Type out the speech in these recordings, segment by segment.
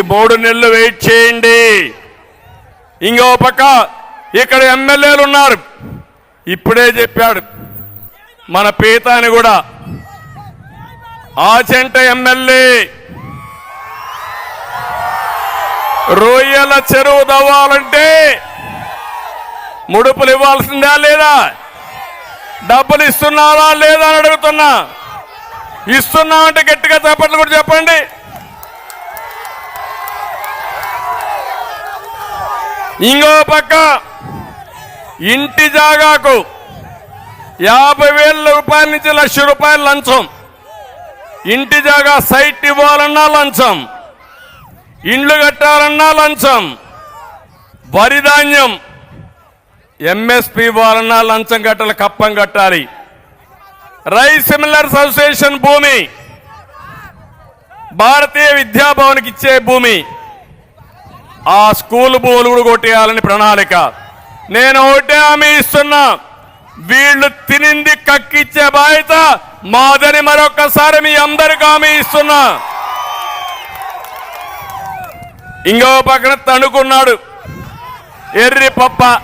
ఈ మూడు నెలలు వెయిట్ చేయండి. ఇంకో పక్క ఇక్కడ ఎమ్మెల్యేలు ఉన్నారు. ఇప్పుడే చెప్పాడు. మన పీతాని కూడా. ఆచంట ఎమ్మెల్యే. రొయ్యల చెరువు తవ్వాలంటే ముడుపులు ఇవ్వాల్సిందా లేదా? డబ్బులు ఇస్తున్నారా లేదా అని అడుగుతున్నా. ఇస్తున్నామంటే గట్టిగా చెప్పట్లు కూడా చెప్పండి. ఇంకో పక్క ఇంటి జాగాకు యాభై వేల రూపాయల నుంచి లక్ష రూపాయలు లంచం. ఇంటి జాగా సైట్ ఇవ్వాలన్నా లంచం. ఇండ్లు కట్టాలన్నా లంచం. వరి ధాన్యం. ఎంఎస్పి ఇవ్వాలన్నా లంచం కట్టాలి కప్పం కట్టాలి. రైస్ మిల్లర్స్ అసోసియేషన్ భూమి. భారతీయ విద్యాభవన్కి ఇచ్చే భూమి. ఆ స్కూల్ భూములు కూడా కొట్టేయాలని ప్రణాళిక. నేను ఒకటే హామీ ఇస్తున్నా. వీళ్ళు తినింది కక్కిచ్చే బాధ్యత మాదని మరొకసారి మీ అందరికి హామీ ఇస్తున్నా. ఇంకో పక్కన తణుకున్నాడు. ఎర్రి పప్ప.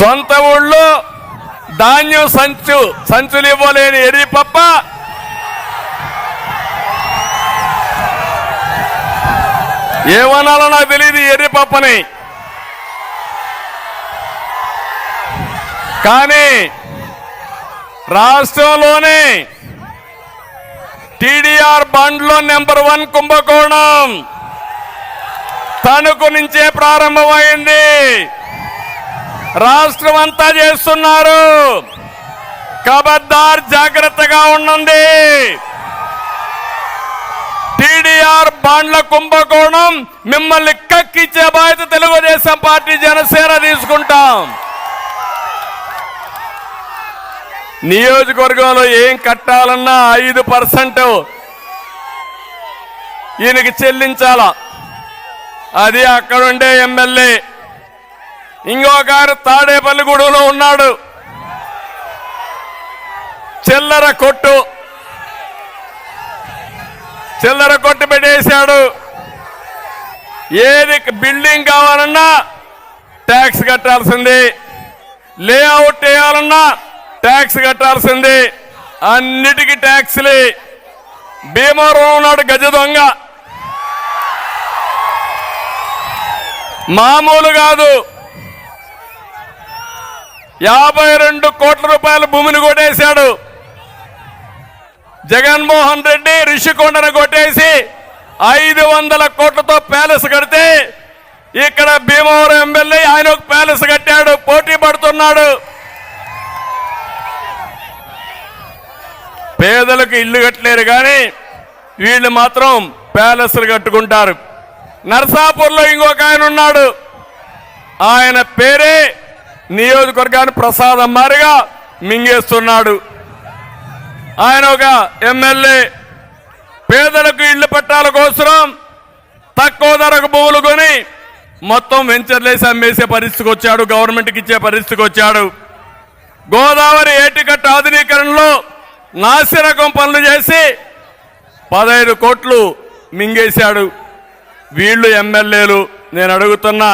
సొంత ఊళ్ళో ధాన్యం సంచు సంచులు ఇవ్వలేని ఎడిపప్ప ఏమనాలో నాకు తెలియదు ఎర్రిపప్పని కానీ రాష్ట్రంలోనే టీడీఆర్ బండ్లో నెంబర్ వన్ కుంభకోణం. తణుకు నుంచే ప్రారంభమైంది. రాష్ట్రం అంతా చేస్తున్నారు. కబద్దార్ జాగ్రత్తగా ఉండండి. టీడీఆర్ బాండ్ల కుంభకోణం మిమ్మల్ని కక్కిచ్చే బాధ్యత తెలుగుదేశం పార్టీ జనసేన తీసుకుంటాం. నియోజకవర్గంలో ఏం కట్టాలన్నా ఐదు పర్సెంట్ ఈయనకి చెల్లించాలా? అది అక్కడుండే ఎమ్మెల్యే ఇంకొక ఆయన తాడేపల్లిగూడెంలో ఉన్నాడు. చిల్లర కొట్టు. చిల్లర కొట్టు పెట్టేశాడు. ఏది బిల్డింగ్ కావాలన్నా ట్యాక్స్ కట్టాల్సింది. లేఅవుట్ వేయాలన్నా ట్యాక్స్ కట్టాల్సింది. అన్నిటికీ ట్యాక్స్లే. భీమవరం ఉన్నాడు గజ దొంగ. మామూలు కాదు. యాభై రెండు కోట్ల రూపాయల భూమిని కొట్టేశాడు. జగన్మోహన్ రెడ్డి రిషికొండను కొట్టేసి ఐదు వందల కోట్లతో ప్యాలెస్ కడితే ఇక్కడ భీమవరం ఎమ్మెల్యే ఆయన ఒక ప్యాలెస్ కట్టాడు పోటీ పడుతున్నాడు. పేదలకు ఇల్లు కట్టలేరు కానీ వీళ్ళు మాత్రం ప్యాలెస్లు కట్టుకుంటారు. నర్సాపూర్లో ఇంకొక ఆయన ఉన్నాడు. ఆయన పేరే నియోజకవర్గాన్ని ప్రసాదం మారిగా మింగేస్తున్నాడు. ఆయన ఒక ఎమ్మెల్యే. పేదలకు ఇళ్ళు పట్టాల కోసం తక్కువ ధరకు భూములు కొని మొత్తం వెంచర్లేసి అమ్మేసే పరిస్థితికి వచ్చాడు గవర్నమెంట్కి ఇచ్చే పరిస్థితికి వచ్చాడు. గోదావరి ఏటికట్ట ఆధునీకరణలో నాసిరకం పనులు చేసి పదహైదు కోట్లు మింగేశాడు. వీళ్ళు ఎమ్మెల్యేలు నేను అడుగుతున్నా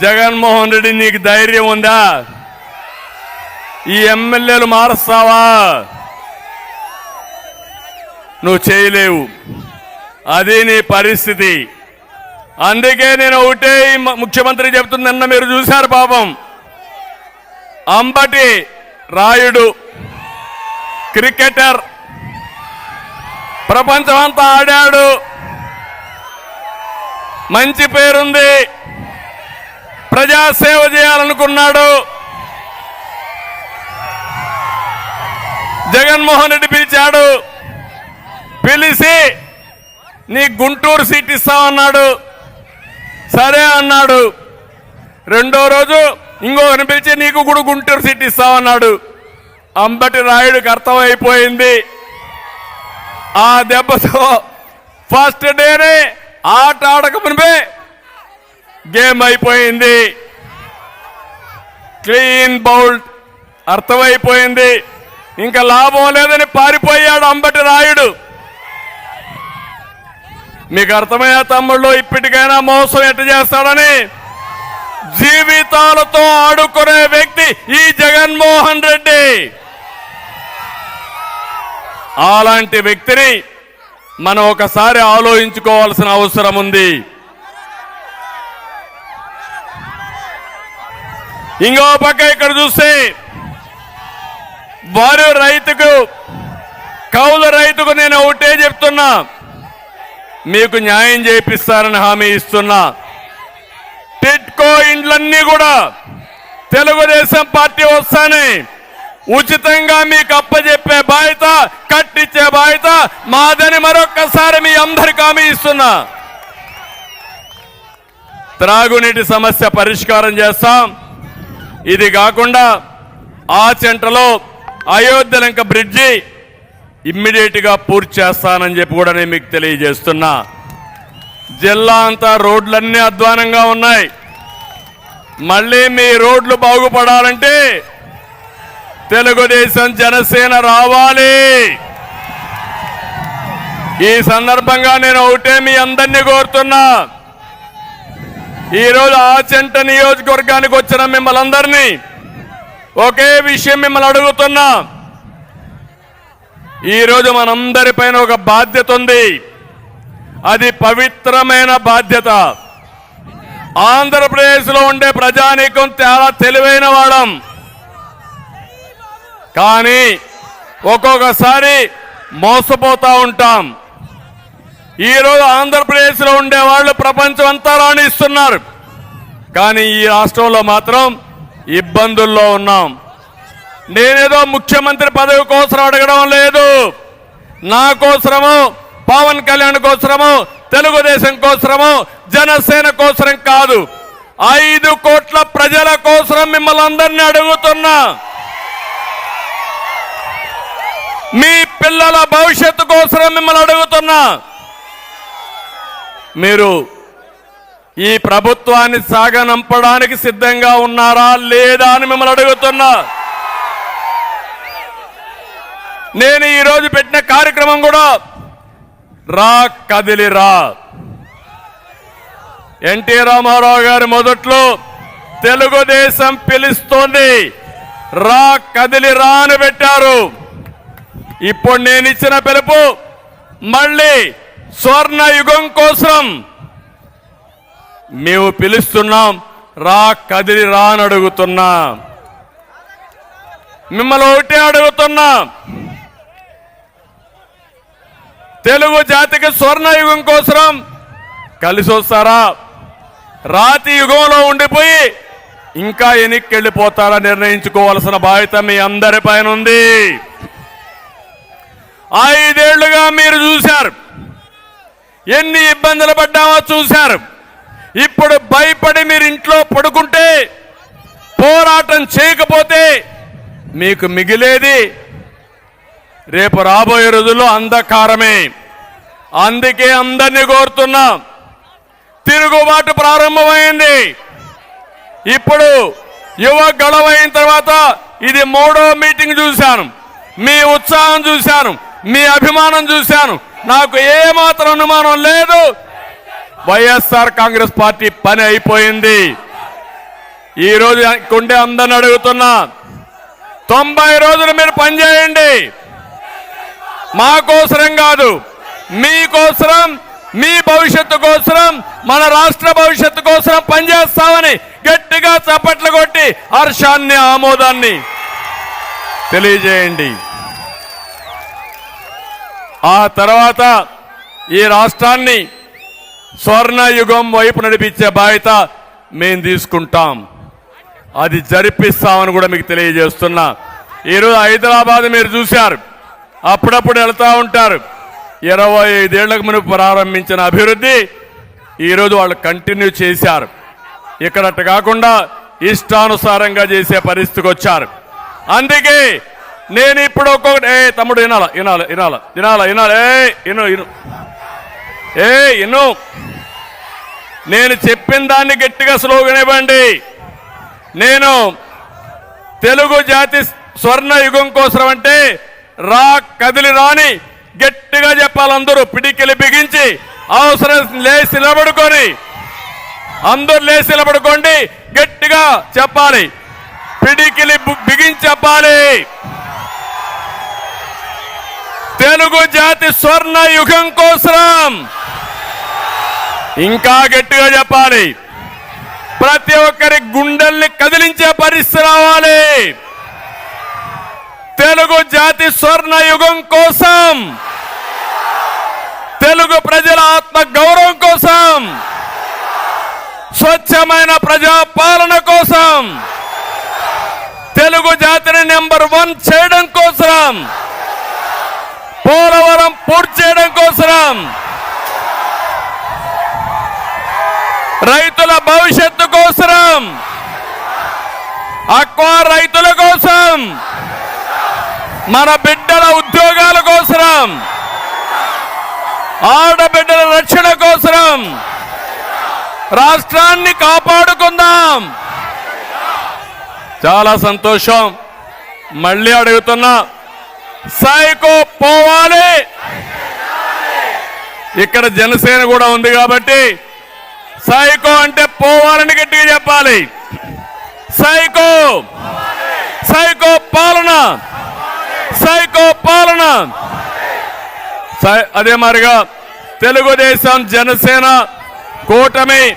జగన్మోహన్ రెడ్డి నీకు ధైర్యం ఉందా? ఈ ఎమ్మెల్యేలు మారుస్తావా? నువ్వు చేయలేవు. అది నీ పరిస్థితి. అందుకే నేను ఒకటే ముఖ్యమంత్రి చెప్తుంది. నిన్న మీరు చూశారు పాపం. అంబటి రాయుడు క్రికెటర్. ప్రపంచమంతా ఆడాడు. మంచి పేరుంది. ప్రజాసేవ చేయాలనుకున్నాడు. జగన్మోహన్ రెడ్డి పిలిచాడు. పిలిచి నీ గుంటూరు సీట్ ఇస్తామన్నాడు సరే అన్నాడు. రెండో రోజు ఇంకొకరిని పిలిచి నీకు కూడా గుంటూరు సీట్ ఇస్తామన్నాడు అంబటి రాయుడికి అర్థమైపోయింది. ఆ దెబ్బతో ఫస్ట్ డేనే ఆట ఆడక మునిపే గేమ్ అయిపోయింది. క్లీన్ బౌల్డ్ అర్థమైపోయింది. ఇంకా లాభం లేదని పారిపోయాడు అంబటి రాయుడు. మీకు అర్థమయ్యా తమ్ముళ్ళు ఇప్పటికైనా మోసం ఎట్ట చేస్తాడని జీవితాలతో ఆడుకునే వ్యక్తి ఈ జగన్మోహన్ రెడ్డి. అలాంటి వ్యక్తిని మనం ఒకసారి ఆలోచించుకోవాల్సిన అవసరం ఉంది. ఇంకో పక్క ఇక్కడ చూస్తే వారు రైతుకు కౌలు రైతుకు నేను ఒకటే చెప్తున్నా. మీకు న్యాయం చేపిస్తారని హామీ ఇస్తున్నా. టిట్కో ఇండ్లన్నీ కూడా తెలుగుదేశం పార్టీ వస్తానే. ఉచితంగా మీకు అప్పచెప్పే బాధ్యత కట్టించే బాధ్యత మాదని మరొక్కసారి మీ అందరికి హామీ ఇస్తున్నా. త్రాగునీటి సమస్య పరిష్కారం చేస్తాం. ఇది కాకుండా ఆ చెంటలో అయోధ్యలంక బ్రిడ్జి ఇమ్మీడియట్గా పూర్తి చేస్తానని చెప్పి కూడా నేను మీకు తెలియజేస్తున్నా. జిల్లా అంతా రోడ్లన్నీ అధ్వానంగా ఉన్నాయి. మళ్ళీ మీ రోడ్లు బాగుపడాలంటే తెలుగుదేశం జనసేన రావాలి. ఈ సందర్భంగా నేను ఒకటే మీ అందరినీ కోరుతున్నా. ఈరోజు ఆచంట నియోజకవర్గానికి వచ్చిన మిమ్మల్ని అందరినీ ఒకే విషయం మిమ్మల్ని అడుగుతున్నా. ఈరోజు మనందరిపైన ఒక బాధ్యత ఉంది. అది పవిత్రమైన బాధ్యత. ఆంధ్రప్రదేశ్లో ఉండే ప్రజానీకం చాలా తెలివైన వాడం. కానీ ఒక్కొక్కసారి మోసపోతూ ఉంటాం. ఈరోజు ఆంధ్రప్రదేశ్లో ఉండే వాళ్ళు ప్రపంచం అంతా రాణిస్తున్నారు. కానీ ఈ రాష్ట్రంలో మాత్రం ఇబ్బందుల్లో ఉన్నాం. నేనేదో ముఖ్యమంత్రి పదవి కోసం అడగడం లేదు. నా కోసరము పవన్ కళ్యాణ్ కోసరము తెలుగుదేశం కోసరము జనసేన కోసరం కాదు. ఐదు కోట్ల ప్రజల కోసరం మిమ్మల్ని అందరినీ అడుగుతున్నా. మీ పిల్లల భవిష్యత్తు కోసరం మిమ్మల్ని అడుగుతున్నా. మీరు ఈ ప్రభుత్వాన్ని సాగనంపడానికి సిద్ధంగా ఉన్నారా లేదా అని మిమ్మల్ని అడుగుతున్నా. నేను ఈరోజు పెట్టిన కార్యక్రమం కూడా రా కదిలి రా. ఎన్టీ రామారావు గారి మొదట్లో తెలుగుదేశం పిలుస్తోంది. రా కదిలి రా అని పెట్టారు. ఇప్పుడు నేను ఇచ్చిన పిలుపు మళ్ళీ స్వర్ణ యుగం కోసం మేము పిలుస్తున్నాం రా కదిలి రా అని అడుగుతున్నా. మిమ్మల్ని ఒకటే అడుగుతున్నా. తెలుగు జాతికి స్వర్ణ యుగం కోసం కలిసి వస్తారా? రాతి యుగంలో ఉండిపోయి ఇంకా వెనక్కి వెళ్ళిపోతారా నిర్ణయించుకోవాల్సిన బాధ్యత మీ అందరి పైన ఉంది. ఐదేళ్ళుగా మీరు చూశారు. ఎన్ని ఇబ్బందులు పడ్డామో చూశారు. ఇప్పుడు భయపడి మీరు ఇంట్లో పడుకుంటే పోరాటం చేయకపోతే మీకు మిగిలేది రేపు రాబోయే రోజుల్లో అంధకారమే. అందుకే అందరినీ కోరుతున్నా. తిరుగుబాటు ప్రారంభమైంది. ఇప్పుడు యువ గొడవ అయిన తర్వాత ఇది మూడో మీటింగ్ చూశాను. మీ ఉత్సాహం చూశాను. మీ అభిమానం చూశాను. నాకు ఏమాత్రం అనుమానం లేదు. వైఎస్ఆర్ కాంగ్రెస్ పార్టీ పని అయిపోయింది. ఈ రోజు కొండే అందరిని అడుగుతున్నా తొంభై రోజులు మీరు పనిచేయండి. మా కోసరం కాదు మీకోసరం మీ భవిష్యత్తు కోసరం మన రాష్ట్ర భవిష్యత్తు కోసం పనిచేస్తామని గట్టిగా చప్పట్లు కొట్టి హర్షాన్ని ఆమోదాన్ని తెలియజేయండి. ఆ తర్వాత ఈ రాష్ట్రాన్ని స్వర్ణ యుగం వైపు నడిపించే బాధ్యత మేము తీసుకుంటాం. అది జరిపిస్తామని కూడా మీకు తెలియజేస్తున్నా. ఈరోజు హైదరాబాద్ మీరు చూశారు. అప్పుడప్పుడు వెళ్తూ ఉంటారు. ఇరవై ఐదేళ్ళకు మునుపు ప్రారంభించిన అభివృద్ధి ఈరోజు వాళ్ళు కంటిన్యూ చేశారు. ఇక్కడ కాకుండా ఇష్టానుసారంగా చేసే పరిస్థితికి వచ్చారు. అందుకే నేను ఇప్పుడు ఒక్కొక్కటి ఏ తమ్ముడు వినాల వినాల వినాల వినాల వినాల. ఏ ఇను ఇను ఏ ఇను నేను చెప్పిన దాన్ని గట్టిగా స్లోగన్ ఇవ్వండి నేను తెలుగు జాతి స్వర్ణ యుగం కోసం అంటే రా కదిలి రాని గట్టిగా చెప్పాలందరూ పిడికిలి బిగించి అవసరం లేచి నిలబడుకొని అందరూ లేచి నిలబడుకోండి. గట్టిగా చెప్పాలి. పిడికిలి బిగించి చెప్పాలి. తెలుగు జాతి స్వర్ణ యుగం కోసం ఇంకా గట్టిగా చెప్పాలి. ప్రతి ఒక్కరి గుండెల్ని కదిలించే పరిస్థితి రావాలి. తెలుగు జాతి స్వర్ణ యుగం కోసం తెలుగు ప్రజల ఆత్మ గౌరవం కోసం స్వచ్ఛమైన ప్రజాపాలన కోసం తెలుగు జాతిని నెంబర్ వన్ చేయడం కోసం పోలవరం పూర్తి చేయడం కోసం రైతుల భవిష్యత్తు కోసం అక్వా రైతుల కోసం. మన బిడ్డల ఉద్యోగాల కోసం ఆడబిడ్డల రక్షణ కోసం రాష్ట్రాన్ని కాపాడుకుందాం. చాలా సంతోషం. మళ్ళీ అడుగుతున్నా. సైకో పోవాలి. ఇక్కడ జనసేన కూడా ఉంది కాబట్టి సైకో అంటే పోవాలని గట్టిగా చెప్పాలి. సైకో సైకో పాలన సైకో పాలన. సై- అదే మాదిరిగా తెలుగుదేశం జనసేన కూటమి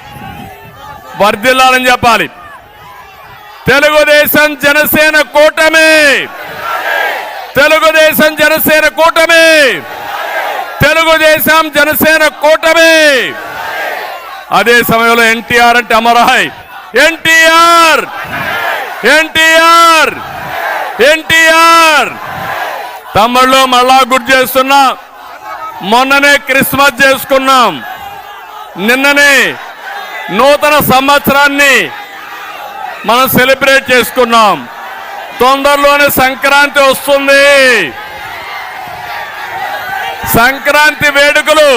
వర్ధిల్లాలని చెప్పాలి. తెలుగుదేశం జనసేన కూటమి. తెలుగుదేశం జనసేన కూటమి. తెలుగుదేశం జనసేన కూటమి. అదే సమయంలో ఎన్టీఆర్ అంటే అమరాయ్ ఎన్టీఆర్! ఎన్టీఆర్! ఎన్టీఆర్! తమ్ముళ్ళు మళ్ళా గుర్తు చేస్తున్నా. మొన్ననే క్రిస్మస్ చేసుకున్నాం. నిన్ననే నూతన సంవత్సరాన్ని మనం సెలబ్రేట్ చేసుకున్నాం. తొందరలోనే సంక్రాంతి వస్తుంది. సంక్రాంతి వేడుకలు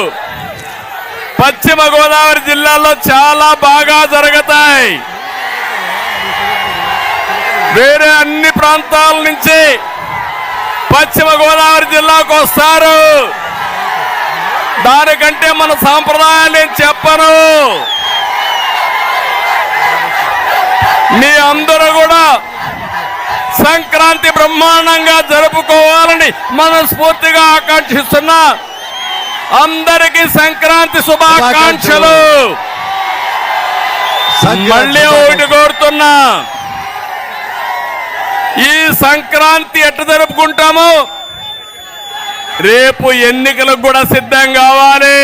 పశ్చిమ గోదావరి జిల్లాలో చాలా బాగా జరుగుతాయి. వేరే అన్ని ప్రాంతాల నుంచి పశ్చిమ గోదావరి జిల్లాకు వస్తారు. దానికంటే మన సాంప్రదాయాలు నేను చెప్పను. మీ అందరూ కూడా సంక్రాంతి బ్రహ్మాండంగా జరుపుకోవాలని మనస్ఫూర్తిగా ఆకాంక్షిస్తున్నా. అందరికీ సంక్రాంతి శుభాకాంక్షలు. మళ్ళీ ఒకటి కోరుతున్నా. ఈ సంక్రాంతి ఎట్ట జరుపుకుంటామో రేపు ఎన్నికలకు కూడా సిద్ధం కావాలి.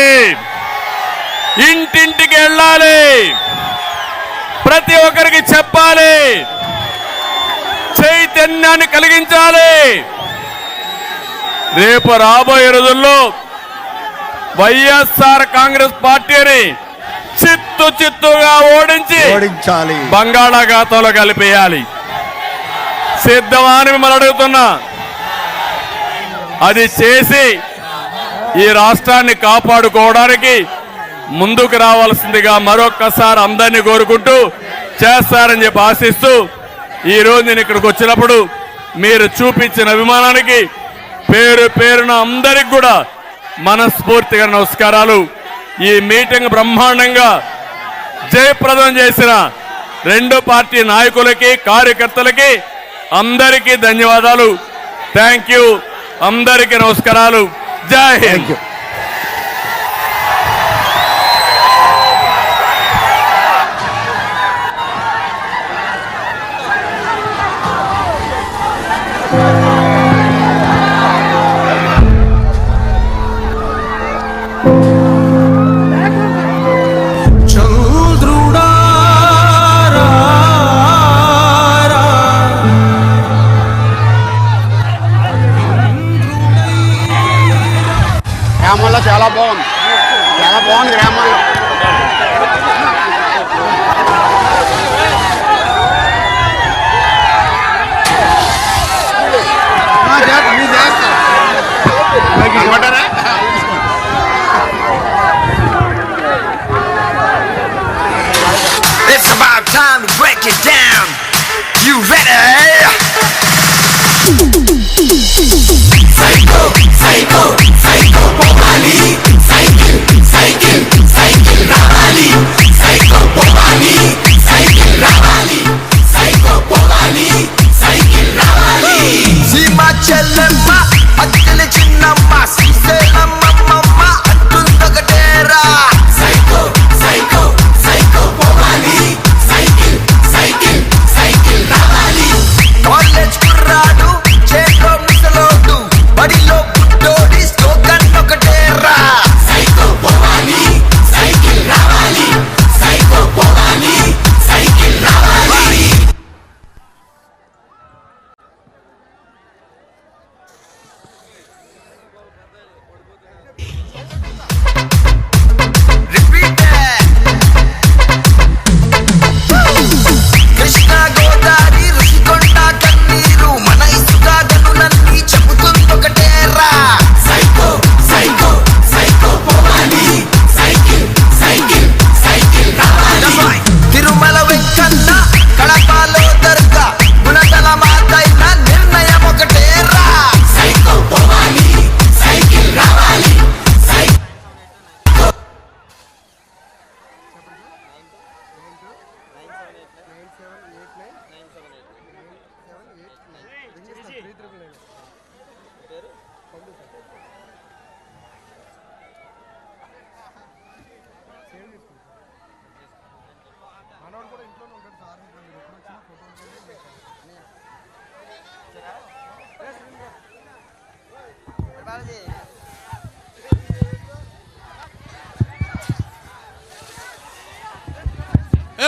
ఇంటింటికి వెళ్ళాలి. ప్రతి ఒక్కరికి చెప్పాలి. చైతన్యాన్ని కలిగించాలి. రేపు రాబోయే రోజుల్లో వైఎస్ఆర్ కాంగ్రెస్ పార్టీని చిత్తు చిత్తుగా ఓడించి ఓడించాలి. బంగాళాఖాతంలో కలిపేయాలి. సిద్ధమా అని మిమ్మల్ని అడుగుతున్నా. అది చేసి ఈ రాష్ట్రాన్ని కాపాడుకోవడానికి ముందుకు రావాల్సిందిగా మరొక్కసారి అందరినీ కోరుకుంటూ చేస్తారని చెప్పి ఆశిస్తూ ఈ రోజు నేను ఇక్కడికి వచ్చినప్పుడు మీరు చూపించిన అభిమానానికి పేరు పేరున అందరికి కూడా మనస్ఫూర్తిగా నమస్కారాలు. ఈ మీటింగ్ బ్రహ్మాండంగా జయప్రదం చేసిన రెండు పార్టీ నాయకులకి కార్యకర్తలకి అందరికీ ధన్యవాదాలు. థ్యాంక్ యూ అందరికీ నమస్కారాలు. జై హింద్.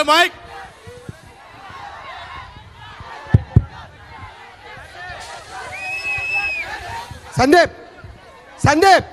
ఏ మైక్ సందీప్ సందీప్